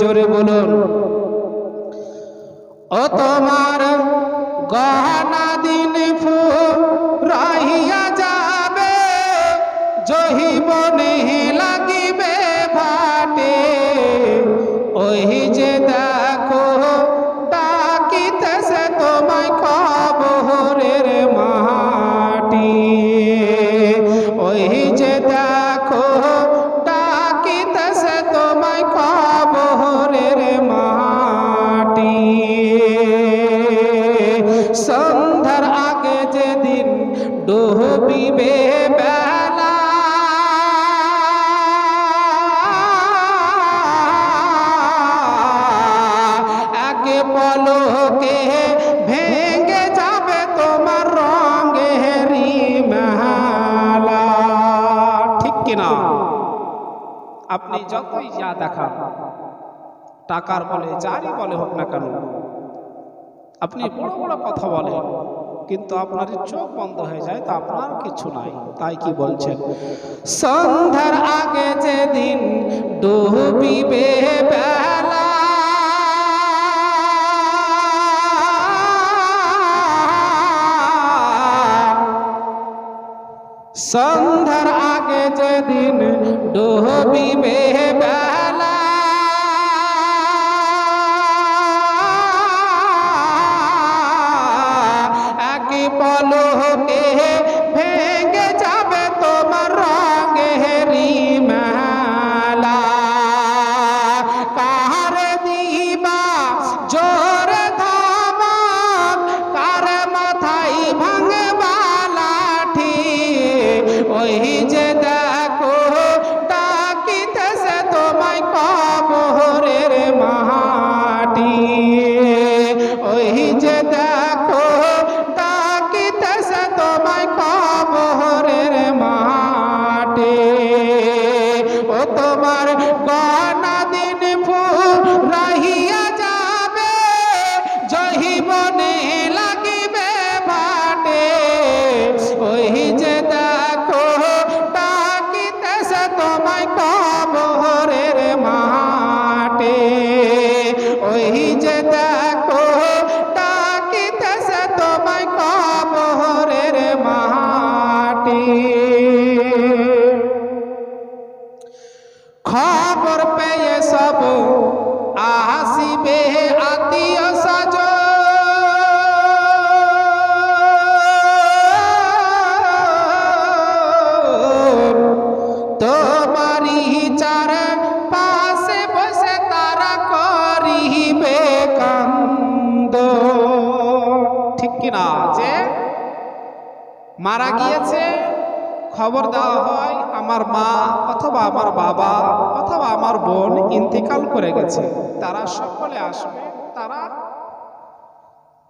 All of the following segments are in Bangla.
জোরে বলুন। ও তোমার গহনা দিন ফু রাহিয়া যাবে জহিবনে লাগিবে ভাটে। ওই যে দেখো, ডাকিতেছে তোমায় খবরের মাটি। ওই যে দেখো ডুবিবে ভেঙে যাবে তোমার ঠিক আপনি যতই যা দেখান, টাকার বলে, যারই বলে হোক না কেন আপনি বড় বড় কথা বলেন, কিন্তু আপনার চোখ বন্ধ হয়ে যায়, তা আপনার কিছু নাই। তাই কি বলছেন? সন্ধ্যার আগে যেদিন ডুবিবে সন্ধ্যার আগে যেদিন ডুবিবে বেলা পলকে ভেঙে যাবে তোমার রঙেরি মেলা। কার দিবা জোরে ধামাক, কার মাথায় ভাঙে লাঠি ওই ওই যে দেখো ডাকিতেছে তোমায় কবরের মাটি। খবর পেয়ে সব আসিবে আত্মীয় কিনা যে মারা গিয়েছে, খবর দেওয়া হয় আমার মা অথবা আমার বাবা অথবা আমার বোন ইন্তেকাল করে গেছে। তারা সকলে আসবে, তারা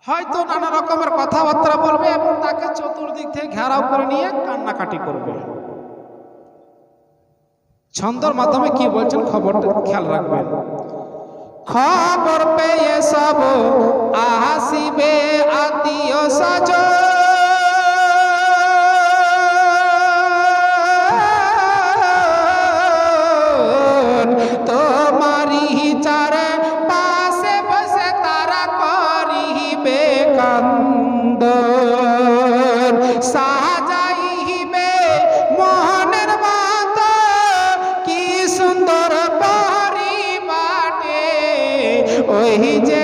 হয়তো নানা রকমের কথাবার্তা বলবে এবং তাকে চতুর্দিক থেকে ঘেরাও করে নিয়ে কান্নাকাটি করবে। ছন্দর মাধ্যমে কি বলছেন? খবরটা খেয়াল রাখবেন। খবর পেয়ে সব আসিবে আত্মীয় স্বজন। ওই যে